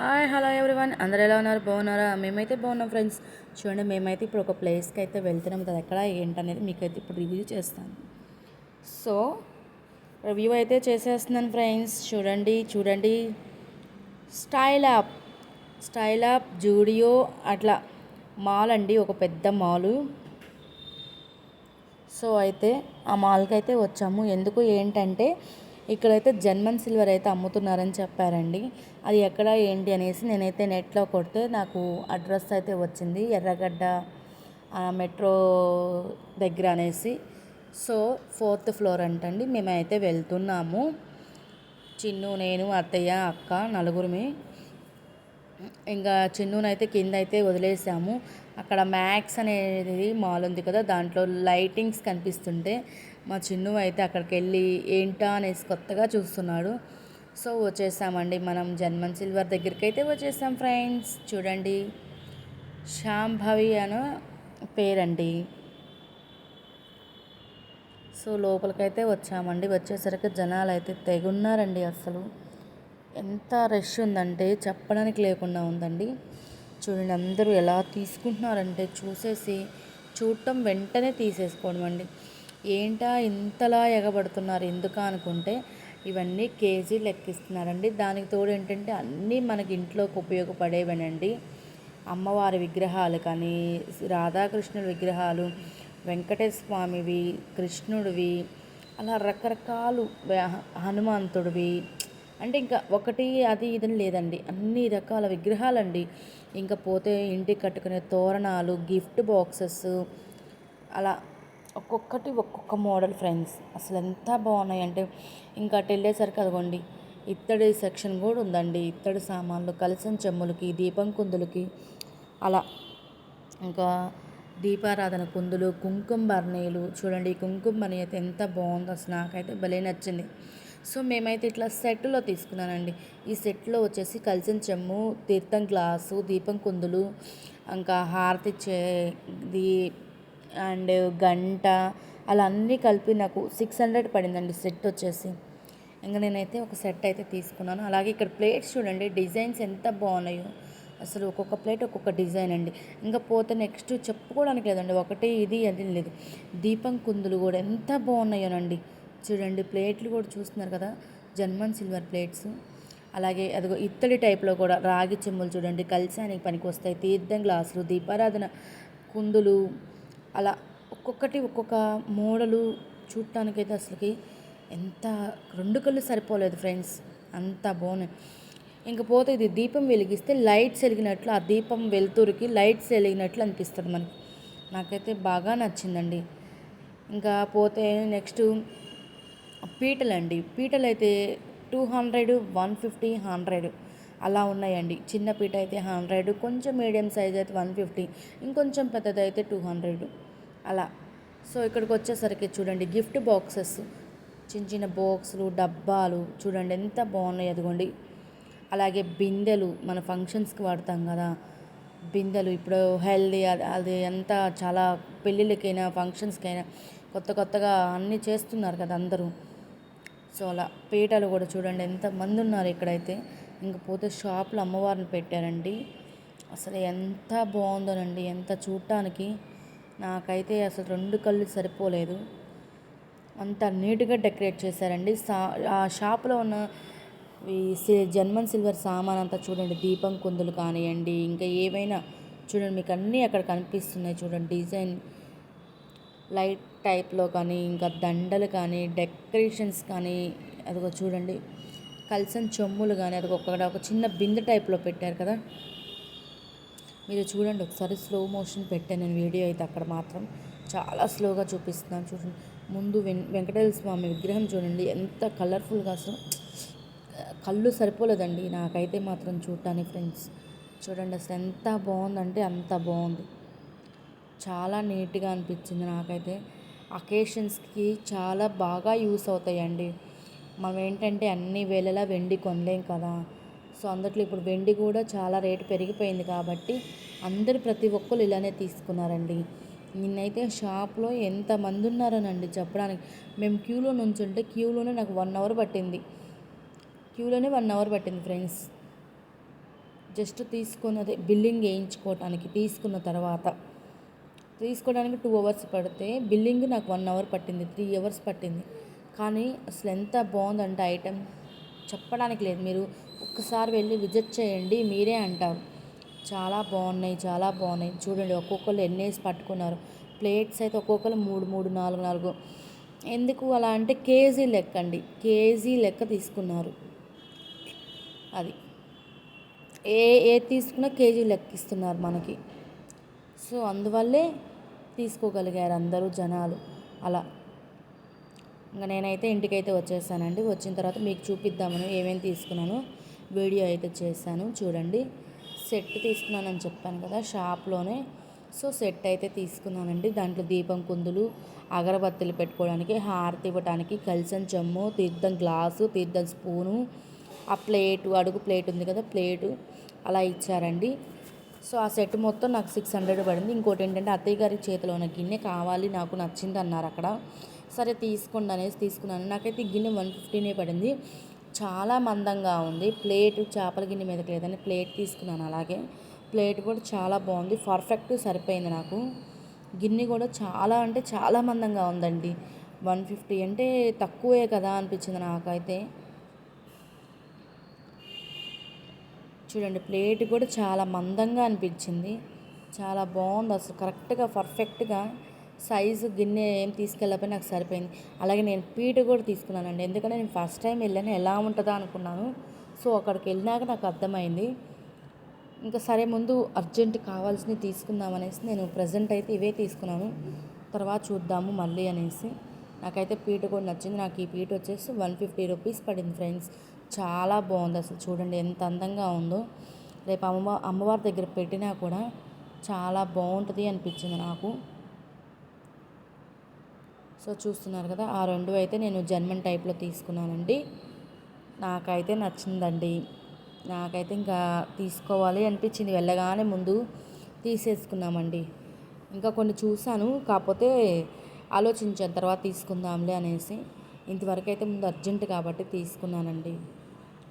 Hi hello everyone. అందరు ఎలా ఉన్నారు? బాగున్నారా? మేమైతే బాగున్నాం ఫ్రెండ్స్. చూడండి మేమైతే ఇప్పుడు ఒక ప్లేస్కి అయితే వెళ్తున్నాం కదా ఎక్కడ ఏంటనేది మీకైతే ఇప్పుడు రివ్యూ చేస్తాను. సో రివ్యూ అయితే చేసేస్తున్నాను ఫ్రెండ్స్. చూడండి చూడండి. Style app style app Zudio అట్లా. మాల్ అండి ఒక పెద్ద మాలు. సో అయితే ఆ మాల్కి అయితే వచ్చాము. ఎందుకు ఏంటంటే ఇక్కడైతే జన్మన్ సిల్వర్ అయితే అమ్ముతున్నారని చెప్పారండి. అది ఎక్కడ ఏంటి అనేసి నేనైతే నెట్లో కొడితే నాకు అడ్రస్ అయితే వచ్చింది. ఎర్రగడ్డ మెట్రో దగ్గర అనేసి. సో ఫోర్త్ ఫ్లోర్ అంటండి. మేమైతే వెళ్తున్నాము. చిన్ను నేను అత్తయ్య అక్క నలుగురిమి. ఇంకా చిన్నునైతే కింద అయితే వదిలేసాము. అక్కడ మ్యాక్స్ అనేది మాల్ ఉంది కదా దాంట్లో లైటింగ్స్ కనిపిస్తుంటే మా చిన్ను అయితే అక్కడికి వెళ్ళి ఏంటా అనేసి కొత్తగా చూస్తున్నాడు. సో వచ్చేసామండి. మనం జన్మన్ సిల్వర్ దగ్గరికి అయితే వచ్చేసాం ఫ్రెండ్స్. చూడండి. శాంభవి అను పేరండి. సో లోపలికైతే వచ్చామండి. వచ్చేసరికి జనాలు అయితే తెగున్నారండి అసలు ఎంత రష్ ఉందంటే చెప్పడానికి లేకుండా ఉందండి. చూడండి అందరూ ఎలా తీసుకుంటున్నారంటే చూసేసి చూడటం వెంటనే తీసేసుకోవడం అండి ఏంటా ఇంతలా ఎగబడుతున్నారు? ఎందుకు అనుకుంటే ఇవన్నీ కేజీ లెక్కిస్తున్నారండి. దానికి తోడు ఏంటంటే అన్నీ మనకి ఇంట్లోకి ఉపయోగపడేవనండి. అమ్మవారి విగ్రహాలు కానీ రాధాకృష్ణుడి విగ్రహాలు వెంకటేశ్వర స్వామివి కృష్ణుడివి అలా రకరకాలు హనుమంతుడివి. అంటే ఇంకా ఒకటి అది ఇది లేదండి. అన్ని రకాల విగ్రహాలండి. ఇంకా పోతే ఇంటికి కట్టుకునే తోరణాలు గిఫ్ట్ బాక్సెస్ అలా ఒక్కొక్కటి ఒక్కొక్క మోడల్ ఫ్రెండ్స్. అసలు ఎంత బాగున్నాయి అంటే ఇంకా అటు వెళ్ళేసరికి అదిగోండి ఇత్తడి సెక్షన్ కూడా ఉందండి. ఇత్తడి సామాన్లు కలిసం చెమ్ములకి దీపం కుందులకి అలా. ఇంకా దీపారాధన కుందులు కుంకుమ బర్ణీలు. చూడండి ఈ కుంకుమ బర్ణీ అయితే ఎంత బాగుందో అసలు నాకైతే భలే నచ్చింది. సో మేమైతే ఇట్లా సెట్లో తీసుకున్నానండి. ఈ సెట్లో వచ్చేసి కలిసిన చెమ్ము తీర్థం గ్లాసు దీపం కుందులు ఇంకా హారతి చే అండ్ గంట అలా అన్నీ కలిపి నాకు సిక్స్ హండ్రెడ్ పడిందండి సెట్ వచ్చేసి. ఇంకా నేనైతే ఒక సెట్ అయితే తీసుకున్నాను. అలాగే ఇక్కడ ప్లేట్స్ చూడండి డిజైన్స్ ఎంత బాగున్నాయో. అసలు ఒక్కొక్క ప్లేట్ ఒక్కొక్క డిజైన్ అండి. ఇంకా పోతే నెక్స్ట్ చెప్పుకోవడానికి లేదండి ఒకటే ఇది అది లేదు. దీపం కుందులు కూడా ఎంత బాగున్నాయోనండి. చూడండి ప్లేట్లు కూడా చూస్తున్నారు కదా జన్మన్ సిల్వర్ ప్లేట్స్. అలాగే అదిగో ఇత్తడి టైప్లో కూడా రాగి చెమ్ములు చూడండి కలిసానికి పనికి వస్తాయి తీర్థం గ్లాసులు దీపారాధన కుందులు అలా ఒక్కొక్కటి ఒక్కొక్క మోడలు చూడటానికైతే అసలుకి ఎంత రెండు కళ్ళు సరిపోలేదు ఫ్రెండ్స్. అంత బాగున్నాయి ఇంక పోతే ఇది దీపం వెలిగిస్తే లైట్స్ వెలిగినట్లు ఆ దీపం వెలుతురికి లైట్స్ వెలిగినట్లు అనిపిస్తుంది మనకి. నాకైతే బాగా నచ్చిందండి. ఇంకా పోతే నెక్స్ట్ పీటలు అండి పీటలు అయితే two hundred one fifty hundred. అలా ఉన్నాయండి. చిన్న పీట అయితే హండ్రెడ్ కొంచెం మీడియం సైజ్ అయితే వన్ ఫిఫ్టీ ఇంకొంచెం పెద్దది అయితే టూ హండ్రెడ్. అలా. సో ఇక్కడికి వచ్చేసరికి చూడండి గిఫ్ట్ బాక్సెస్. చిన్న చిన్న బాక్సులు డబ్బాలు చూడండి ఎంత బాగున్నాయి అదిగోండి. అలాగే బిందెలు మన ఫంక్షన్స్కి వాడతాం కదా. బిందెలు ఇప్పుడు హెల్దీ అది అది అంతా చాలా పెళ్ళిళ్ళకైనా ఫంక్షన్స్కైనా కొత్త కొత్తగా అన్నీ చేస్తున్నారు కదా అందరూ. సో అలా పీటలు కూడా చూడండి ఎంత మంది ఉన్నారు ఇక్కడైతే. ఇంక పోతే షాప్లో అమ్మవారిని పెట్టారండి అసలు ఎంత బాగుందోనండి ఎంత చూడటానికి నాకైతే అసలు రెండు కళ్ళు సరిపోలేదు. అంత నీట్గా డెకరేట్ చేశారండి. సా ఆ షాప్లో ఉన్న ఈ జన్మన్ సిల్వర్ సామాన్ అంతా చూడండి దీపం కుందులు కానివ్వండి ఇంకా ఏవైనా చూడండి మీకు అన్నీ అక్కడ కనిపిస్తున్నాయి చూడండి. డిజైన్ లైట్ టైప్లో కానీ ఇంకా దండలు కానీ డెకరేషన్స్ కానీ అదిగో చూడండి. కలిసిన చెమ్ములు కానీ అది ఒక్కడ ఒక చిన్న బిందె టైప్లో పెట్టారు కదా. మీరు చూడండి ఒకసారి స్లో మోషన్ పెట్టాను నేను వీడియో అయితే అక్కడ మాత్రం. చాలా స్లోగా చూపిస్తున్నాను చూడండి. ముందు వెం వెంకటేశ్వర స్వామి విగ్రహం చూడండి ఎంత కలర్ఫుల్గా అసలు. కళ్ళు సరిపోలేదండి నాకైతే మాత్రం చూడటానికి ఫ్రెండ్స్ చూడండి అసలు ఎంత బాగుందంటే అంత బాగుంది. చాలా నీట్గా అనిపించింది నాకైతే. అకేషన్స్కి చాలా బాగా యూస్ అవుతాయండి. మనం ఏంటంటే అన్ని వేళలా వెండి కొనలేం కదా. సో అందుట్లో ఇప్పుడు వెండి కూడా చాలా రేటు పెరిగిపోయింది కాబట్టి అందరు ప్రతి ఒక్కరు ఇలానే తీసుకున్నారండి. నిన్నైతే షాప్లో ఎంతమంది ఉన్నారోనండి చెప్పడానికి. మేము క్యూలో నుంచుంటే క్యూలోనే నాకు వన్ అవర్ పట్టింది. క్యూలోనే వన్ అవర్ పట్టింది ఫ్రెండ్స్. జస్ట్ తీసుకున్నదే బిల్లింగ్ వేయించుకోవటానికి తీసుకున్న తర్వాత. తీసుకోవడానికి టూ అవర్స్ పడితే బిల్లింగ్ నాకు వన్ అవర్ పట్టింది త్రీ అవర్స్ పట్టింది. కానీ అసలు ఎంత బాగుందంటే ఐటెం చెప్పడానికి లేదు. మీరు ఒక్కసారి వెళ్ళి విజిట్ చేయండి మీరే అంటారు. చాలా బాగున్నాయి చాలా బాగున్నాయి. చూడండి ఒక్కొక్కరు ఎన్నేసి పట్టుకున్నారు. ప్లేట్స్ అయితే ఒక్కొక్కరు మూడు మూడు నాలుగు నాలుగు. ఎందుకు అలా అంటే కేజీ లెక్క అండి కేజీ లెక్క తీసుకున్నారు. అది. ఏ ఏ తీసుకున్నా కేజీ లెక్క ఇస్తున్నారు మనకి. సో అందువల్లే తీసుకోగలిగారు అందరూ జనాలు. అలా. ఇంకా నేనైతే ఇంటికైతే వచ్చేసానండి. వచ్చిన తర్వాత మీకు చూపిద్దామని ఏమేమి తీసుకున్నాను వీడియో అయితే చేశాను. చూడండి సెట్ తీసుకున్నానని చెప్పాను కదా షాప్లోనే. సో సెట్ అయితే తీసుకున్నానండి. దాంట్లో దీపం కుందులు అగరబత్తులు పెట్టుకోవడానికి హారతి ఇవ్వడానికి కలిసిన చెమ్ము తీర్థం గ్లాసు తీర్థం స్పూను ఆ ప్లేటు అడుగు ప్లేట్ ఉంది కదా ప్లేటు అలా ఇచ్చారండి. సో ఆ సెట్ మొత్తం నాకు సిక్స్ హండ్రెడ్ పడింది. ఇంకోటి ఏంటంటే అత్తయ్య గారి చేతిలో ఉన్న గిన్నె కావాలి నాకు నచ్చింది అన్నారు అక్కడ. సరే తీసుకోండి అనేసి తీసుకున్నాను. నాకైతే ఈ గిన్నె వన్ ఫిఫ్టీనే పడింది. చాలా మందంగా ఉంది. ప్లేట్ చేపల గిన్నె మీదకి లేదని ప్లేట్ తీసుకున్నాను అలాగే. ప్లేట్ కూడా చాలా బాగుంది. పర్ఫెక్ట్ సరిపోయింది నాకు. గిన్నె కూడా చాలా అంటే చాలా మందంగా ఉందండి. వన్ ఫిఫ్టీ అంటే తక్కువే కదా అనిపించింది నాకైతే. చూడండి ప్లేట్ కూడా చాలా మందంగా అనిపించింది. చాలా బాగుంది అసలు. కరెక్ట్గా పర్ఫెక్ట్గా సైజు గిన్నె ఏం తీసుకెళ్ళకపోయి నాకు సరిపోయింది. అలాగే నేను పీట కూడా తీసుకున్నానండి. ఎందుకంటే నేను ఫస్ట్ టైం వెళ్ళాను. ఎలా ఉంటుందో అనుకున్నాను. సో అక్కడికి వెళ్ళినాక నాకు అర్థమైంది. ఇంకా సరే ముందు అర్జెంట్ కావాల్సినవి తీసుకుందాం అనేసి నేను ప్రజెంట్ అయితే ఇవే తీసుకున్నాను. తర్వాత చూద్దాము మళ్ళీ అనేసి. నాకైతే పీట కూడా నచ్చింది. నాకు ఈ పీట వచ్చేసి వన్ ఫిఫ్టీ రూపీస్ పడింది ఫ్రెండ్స్. చాలా బాగుంది అసలు. చూడండి ఎంత అందంగా ఉందో. రేపు అమ్మ అమ్మవారి దగ్గర పెట్టినా కూడా చాలా బాగుంటుంది అనిపించింది నాకు. సో చూస్తున్నారు కదా ఆ రెండు అయితే నేను జర్మన్ టైప్లో తీసుకున్నానండి. నాకైతే నచ్చిందండి. నాకైతే ఇంకా తీసుకోవాలి అనిపించింది. వెళ్ళగానే ముందు తీసేసుకున్నామండి. ఇంకా కొన్ని చూశాను కాకపోతే ఆలోచించాను తర్వాత తీసుకుందాంలే అనేసి. ఇంతవరకు అయితే ముందు అర్జెంట్ కాబట్టి తీసుకున్నానండి.